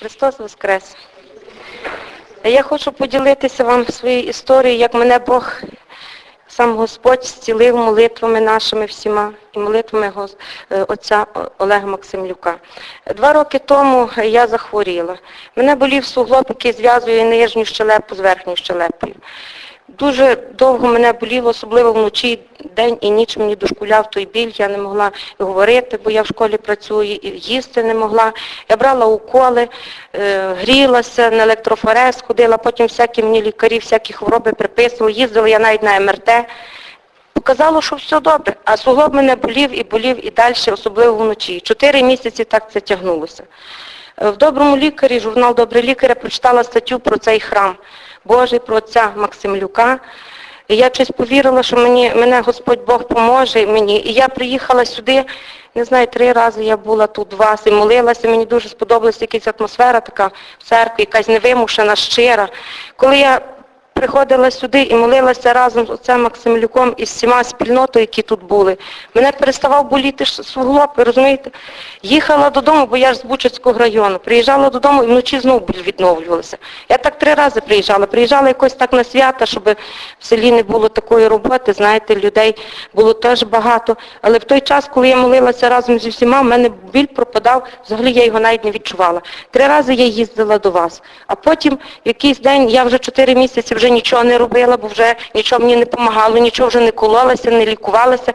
Христос Воскрес! Я хочу поділитися вам своєю історією, як мене Бог, сам Господь, зцілив молитвами нашими всіма і молитвами е, отця Олега Максимлюка. Два роки тому я захворіла. Мене болів суглоб, який зв'язує нижню щелепу з верхньою щелепою. Дуже довго мене боліло, особливо вночі, день і ніч мені дошкуляв той біль, я не могла говорити, бо я в школі працюю, і їсти не могла. Я брала уколи, е, грілася, на електрофорез ходила, потім всякі мені лікарі, всякі хвороби приписували, їздила я навіть на МРТ. Показало, що все добре, а суглоб мене болів і болів і далі, особливо вночі. Чотири місяці так це тягнулося. Е, В доброму лікарі, журнал Добрий лікар, прочитала статтю про цей храм Божий, про отця Максимлюка. І я щось повірила, що мені, мене Господь Бог поможе мені. І я приїхала сюди, не знаю, три рази я була тут вас і молилася. Мені дуже сподобалася якась атмосфера така в церкві, якась невимушена, щира. Коли я приходила сюди і молилася разом з отцем Максимлюком і з всіма спільнотою, які тут були. Мене переставав боліти суглоб, ви розумієте? Їхала додому, бо я ж з Бучацького району. Приїжджала додому і вночі знову біль відновлювалася. Я так три рази приїжджала. Приїжджала якось так на свята, щоб в селі не було такої роботи, знаєте, людей було теж багато. Але в той час, коли я молилася разом зі всіма, в мене біль пропадав, взагалі я його навіть не відчувала. Три рази я їздила до вас. А потім якийсь день я вже чотири місяці вже нічого не робила, бо вже нічого мені не допомагало, нічого вже не кололася, не лікувалася.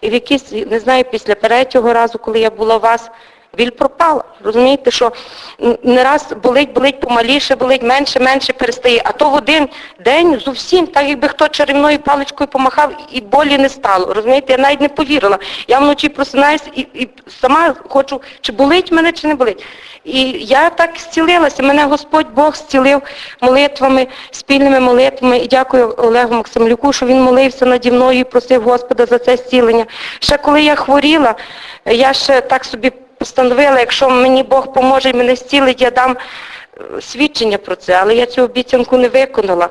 І в якийсь, не знаю, після третього разу, коли я була у вас, біль пропала. Розумієте, що не раз болить, болить помаліше, болить менше, менше перестає. А то в один день зовсім, так якби хто чарівною паличкою помахав, і болі не стало. Розумієте, я навіть не повірила. Я вночі просинаюся і, і сама хочу, чи болить мене, чи не болить. І я так зцілилася. Мене Господь Бог зцілив молитвами, спільними молитвами. І дякую Олегу Максимлюку, що він молився наді мною і просив Господа за це зцілення. Ще коли я хворіла, я ще так собі постановила, якщо мені Бог поможе і мене зцілить, я дам е, свідчення про це, але я цю обіцянку не виконала.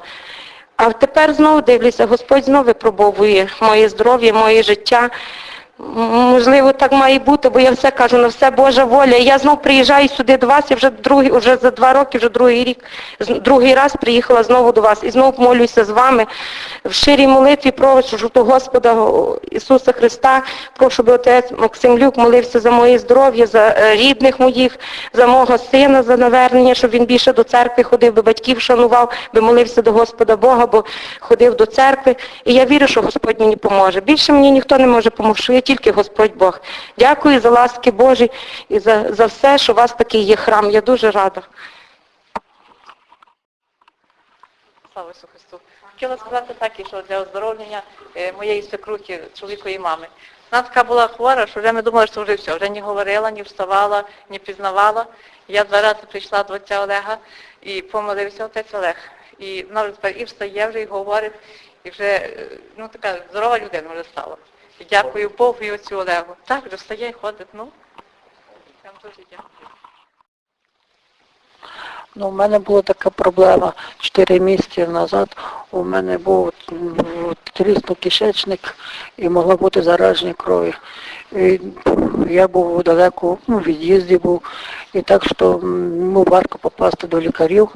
А тепер знову дивлюся, Господь знову випробовує моє здоров'я, моє життя. Можливо, так має бути, бо я все кажу, на все Божа воля. Я знов приїжджаю сюди до вас, я вже другий, вже за два роки, вже другий рік, другий раз приїхала знову до вас і знову молюся з вами в щирій молитві прошу до Господа Ісуса Христа, прошу, щоб отець Максим Люк молився за моє здоров'я, за е, рідних моїх, за мого сина, за навернення, щоб він більше до церкви ходив, би батьків шанував, би молився до Господа Бога, бо ходив до церкви. І я вірю, що Господь мені поможе. Більше мені ніхто не може допомогти, тільки Господь Бог. Дякую за ласки Божі і за, за все, що у вас такий є храм. Я дуже рада. Слава Ісусу Христу. Хотіла сказати так, що для оздоровлення е, моєї свекрухи, чоловікової мами. Вона така була хвора, що вже ми думали, що вже все, вже не говорила, ні вставала, ні пізнавала. Я два рази прийшла до отця Олега і помолився отець Олег. І вона вже тепер і встає вже, і говорить, і вже е, ну, така здорова людина вже стала. Дякую Богу і отцю Олегу. Так, вже встає і ходить, ну. Я дуже дякую. Ну, у мене була така проблема. Чотири місяці назад у мене був м, тріснув кишечник і могла бути зараження крові. І я був далеко, ну, в від'їзді був, і так що ну, важко попасти до лікарів.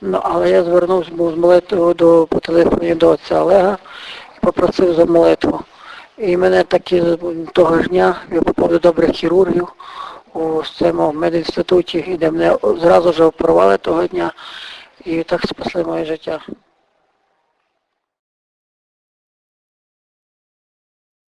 Ну, але я звернувся був з молитвою до, по телефоні до отця Олега і попросив за молитву. І мене таки того ж дня я попав до добрих хірургів у цьому медінституті, де мене зразу ж оперували того дня і так спасли моє життя.